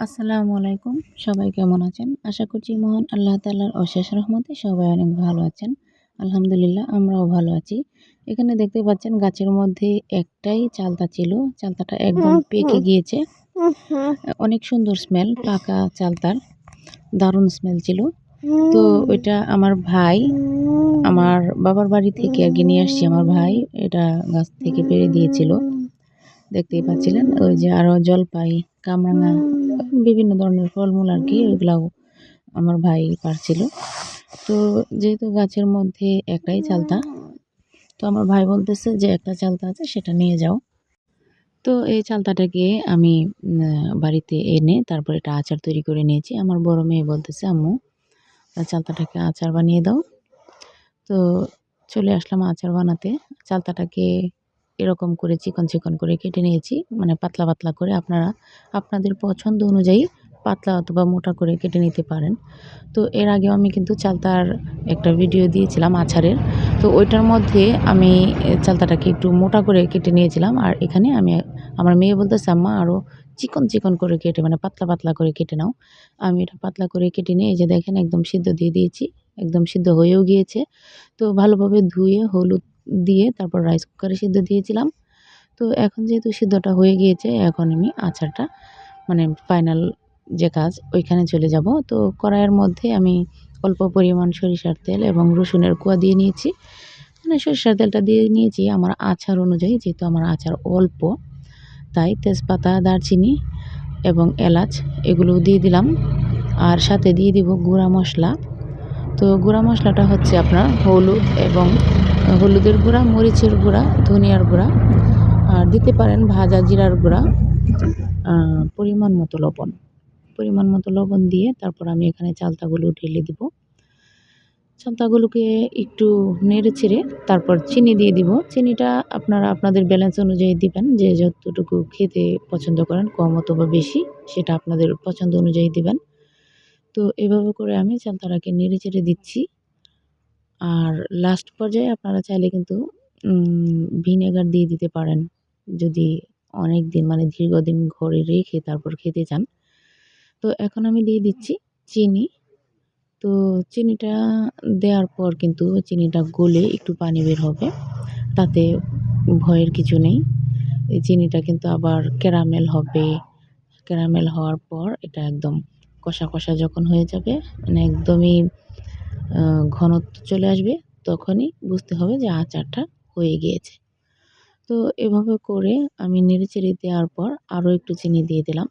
আসসালামু আলাইকুম। সবাই কেমন আছেন? আশা করছি মহান আল্লাহ তাআলার অশেষ রহমতে সবাই অনেক ভালো আছেন। আলহামদুলিল্লাহ আমরাও ভালো আছি। এখানে দেখতে পাচ্ছেন গাছের মধ্যে একটাই চালতা ছিল। চালতাটা একদম পেকে গিয়েছে। অনেক সুন্দর স্মেল পাকা চালতার। দারুণ স্মেল ছিল। তো ওইটা আমার ভাই আমার বাবার বাড়ি থেকে আগে নিয়ে আসছি আমার ভাই। এটা গাছ থেকে পেরে দিয়েছিল। দেখতেই পাচ্ছিলেন ওই যে আরও জলপাই। কামরাঙা বিভিন্ন ধরনের ফলমূল আর কি এগুলাও আমার ভাই পারছিল। তো যেহেতু গাছের মধ্যে একটাই চালতা তো আমার ভাই বলতেছে যে একটা চালতা আছে সেটা নিয়ে যাও। তো এই চালতাটাকে আমি বাড়িতে এনে তারপর এটা আচার তৈরি করে নিয়েছি। আমার বড় মেয়ে বলতেছে আম্মু চালতাটাকে আচার বানিয়ে দাও। তো চলে আসলাম আচার বানাতে। চালতাটাকে এরকম করে চিকন চিকন করে কেটে নিয়েছি। মানে পাতলা পাতলা করে আপনারা আপনাদের পছন্দ অনুযায়ী পাতলা অথবা মোটা করে কেটে নিতে পারেন। তো এর আগেও আমি কিন্তু চালতার একটা ভিডিও দিয়েছিলাম আচারের। তো ওইটার মধ্যে আমি চালতাটাকে একটু মোটা করে কেটে নিয়েছিলাম। আর এখানে আমি আমার মেয়ে বলতেছে, আম্মা আরও চিকন চিকন করে কেটে মানে পাতলা পাতলা করে কেটে নাও। আমি এটা পাতলা করে কেটে নিয়ে এই যে দেখেন একদম সিদ্ধ দিয়ে দিয়েছি। একদম সিদ্ধ হয়েও গিয়েছে। তো ভালোভাবে ধুয়ে হলুদ দিয়ে তারপর রাইস কুকারে সিদ্ধ দিয়েছিলাম। তো এখন যেহেতু সিদ্ধটা হয়ে গিয়েছে, এখন আমি আচারটা মানে ফাইনাল যে কাজ, ওইখানে চলে যাব। তো কড়াইয়ের মধ্যে আমি অল্প পরিমাণ সরিষার তেল এবং রসুনের কুয়া দিয়ে নিয়েছি। মানে সরিষার তেলটা দিয়ে নিয়েছি। আমার আচার অনুযায়ী, যেহেতু আমার আচার অল্প, তাই তেজপাতা, দারচিনি এবং এলাচ এগুলো দিয়ে দিলাম। আর সাথে দিয়ে দিব গুঁড়া মশলা। তো গুঁড়া মশলাটা হচ্ছে আপনার হলুদ এবং হলুদের গুঁড়া, মরিচের গুঁড়া, ধনিয়ার গুঁড়া, আর দিতে পারেন ভাজা জিরার গুঁড়া পরিমাণ মতো লবণ। পরিমাণ মতো লবণ দিয়ে তারপর আমি এখানে চালতাগুলো ঢেলে দিব। চালতাগুলোকে একটু নেড়ে ছেড়ে তারপর চিনি দিয়ে দিব। চিনিটা আপনারা আপনাদের ব্যালেন্স অনুযায়ী দিবেন, যে যতটুকু খেতে পছন্দ করেন, কম অথবা বেশি, সেটা আপনাদের পছন্দ অনুযায়ী দিবেন। তো এভাবে করে আমি চালতাটাকে নেড়ে চেড়ে দিচ্ছি। আর লাস্ট পর্যায়ে আপনারা চাইলে কিন্তু ভিনেগার দিয়ে দিতে পারেন। যদি অনেক দিন মানে দীর্ঘদিন ঘরে রেখে তারপর খেতে চান। তো এখন আমি দিয়ে দিচ্ছি চিনি। তো চিনিটা দেওয়ার পর কিন্তু চিনিটা গলে একটু পানি বের হবে। তাতে ভয়ের কিছু নেই। এই চিনিটা কিন্তু আবার ক্যারামেল হবে। ক্যারামেল হওয়ার পর এটা একদম কষা কষা যখন হয়ে যাবে মানে একদমই ঘনত্ব চলে আসবে, তখনই বুঝতে হবে যে আচারটা হয়ে গিয়েছে। তো এভাবে করে আমি নেড়েচেড়ে দেওয়ার পর আরও একটু চিনি দিয়ে দিলাম।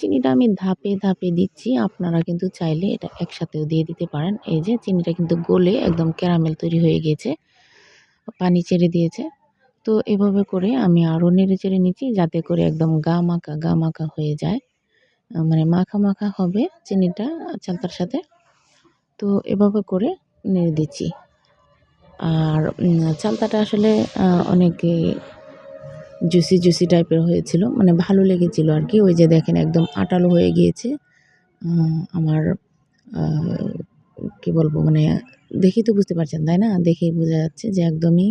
চিনিটা আমি ধাপে ধাপে দিচ্ছি, আপনারা কিন্তু চাইলে এটা একসাথেও দিয়ে দিতে পারেন। এই যে চিনিটা কিন্তু গলে একদম ক্যারামেল তৈরি হয়ে গিয়েছে, পানি ছেড়ে দিয়েছে। তো এভাবে করে আমি আরও নেড়ে চেড়ে নিচ্ছি যাতে করে একদম গা মাখা গা মাখা হয়ে যায়। মানে মাখা মাখা হবে চিনিটা চালতার সাথে। তো এভাবে করে নেড়ে দিচ্ছি। আর চালতাটা আসলে অনেকে জুসি জুসি টাইপের হয়েছিল মানে ভালো লেগেছিল আর কি ওই যে দেখেন একদম আটালো হয়ে গিয়েছে। আমার কি বলব মানে দেখেই তো বুঝতে পারছেন, তাই না? দেখেই বোঝা যাচ্ছে যে একদমই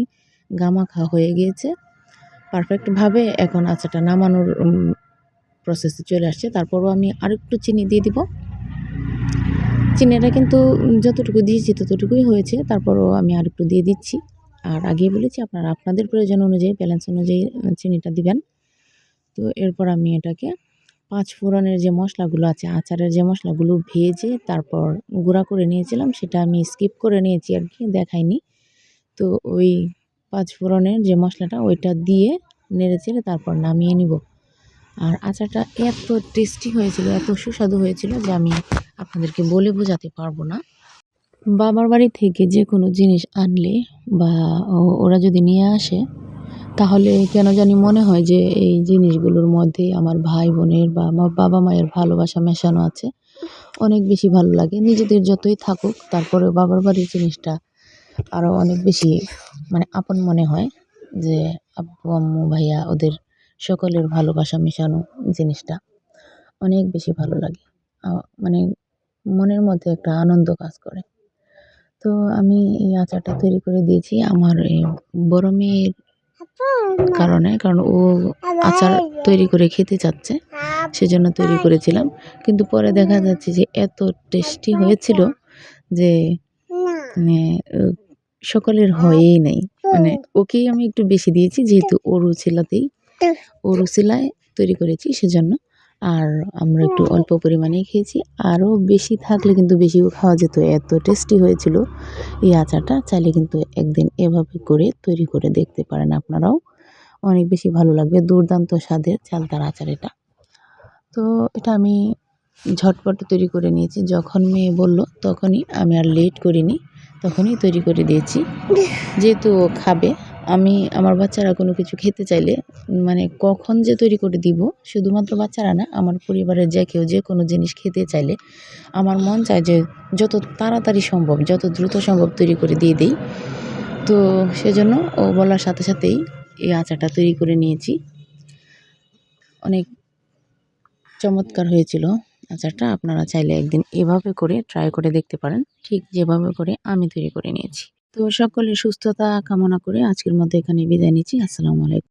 গামাখা হয়ে গিয়েছে। পারফেক্টভাবে এখন আচারটা নামানোর প্রসেসে চলে আসছে। তারপরও আমি আরেকটু চিনি দিয়ে দিব। চিনিটা কিন্তু যতটুকু দিয়েছি ততটুকুই হয়েছে, তারপরও আমি আর একটু দিয়ে দিচ্ছি। আর আগেই বলেছি, আপনারা আপনাদের প্রয়োজন অনুযায়ী ব্যালেন্স অনুযায়ী চিনিটা দিবেন। তো এরপর আমি এটাকে পাঁচ ফোড়নের যে মশলাগুলো আছে, আচারের যে মশলাগুলো ভেজে তারপর গুঁড়া করে নিয়েছিলাম, সেটা আমি স্কিপ করে নিয়েছি আর কি, দেখাইনি। তো ওই পাঁচ ফোড়নের যে মশলাটা, ওইটা দিয়ে নেড়ে চেড়ে তারপর নামিয়ে নিব। আর আচারটা এত টেস্টি হয়েছিল, এত সুস্বাদু হয়েছিল যে আমি আপনাদেরকে বলে বোঝাতে পারব না। বাবার বাড়ি থেকে যে কোনো জিনিস আনলে বা ওরা যদি নিয়ে আসে, তাহলে কেন জানি মনে হয় যে এই জিনিসগুলোর মধ্যে আমার ভাই বোনের বা আমার বাবা মায়ের ভালোবাসা মেশানো আছে। অনেক বেশি ভালো লাগে, নিজেদের যতই থাকুক তারপরে বাবার বাড়ির জিনিসটা আরও অনেক বেশি মানে আপন মনে হয় যে আব্বু, আম্মু, ভাইয়া ওদের সকলের ভালোবাসা মেশানো জিনিসটা অনেক বেশি ভালো লাগে। মানে মনের মধ্যে একটা আনন্দ কাজ করে। তো আমি এই আচারটা তৈরি করে দিয়েছি আমার এই বড় মেয়ের কারণে, কারণ ও আচার তৈরি করে খেতে চাচ্ছে, সেজন্য তৈরি করেছিলাম। কিন্তু পরে দেখা যাচ্ছে যে এত টেস্টি হয়েছিল যে মানে সকলের হয়েই নাই। মানে ওকেই আমি একটু বেশি দিয়েছি, যেহেতু ওর উচিলাতেই ওর উচিলায় তৈরি করেছি সেজন্য। আর আমরা একটু অল্প পরিমাণেই খেয়েছি। আরও বেশি থাকলে কিন্তু বেশিও খাওয়া যেত। এত টেস্টি হয়েছিল এই আচারটা। চাইলে কিন্তু একদিন এভাবে করে তৈরি করে দেখতে পারেন আপনারাও। অনেক বেশি ভালো লাগবে। দুর্দান্ত স্বাদের চালতার আচার এটা। তো এটা আমি ঝটপট তৈরি করে নিয়েছি। যখন মেয়ে বলল তখনই আমি আর লেট করিনি তখনই তৈরি করে দিয়েছি। যেহেতু ও খাবে আমি আমার বাচ্চারা কোনো কিছু খেতে চাইলে মানে কখন যে তৈরি করে দিব, শুধুমাত্র বাচ্চারা না, আমার পরিবারের যে কেউ যে কোনো জিনিস খেতে চাইলে, আমার মন চায় যে যত তাড়াতাড়ি সম্ভব, যত দ্রুত সম্ভব তৈরি করে দিয়ে দিই। তো সেজন্য ও বলার সাথে সাথেই এই আচারটা তৈরি করে নিয়েছি। অনেক চমৎকার হয়েছিল আচারটা, আপনারা চাইলে একদিন এভাবে করে ট্রাই করে দেখতে পারেন। ঠিক যেভাবে করে আমি তৈরি করে নিয়েছি। তো সকলে সুস্থতা কামনা করে আজকের মধ্যে এখানে বিদায় নিচ্ছি। আসসালামু আলাইকুম।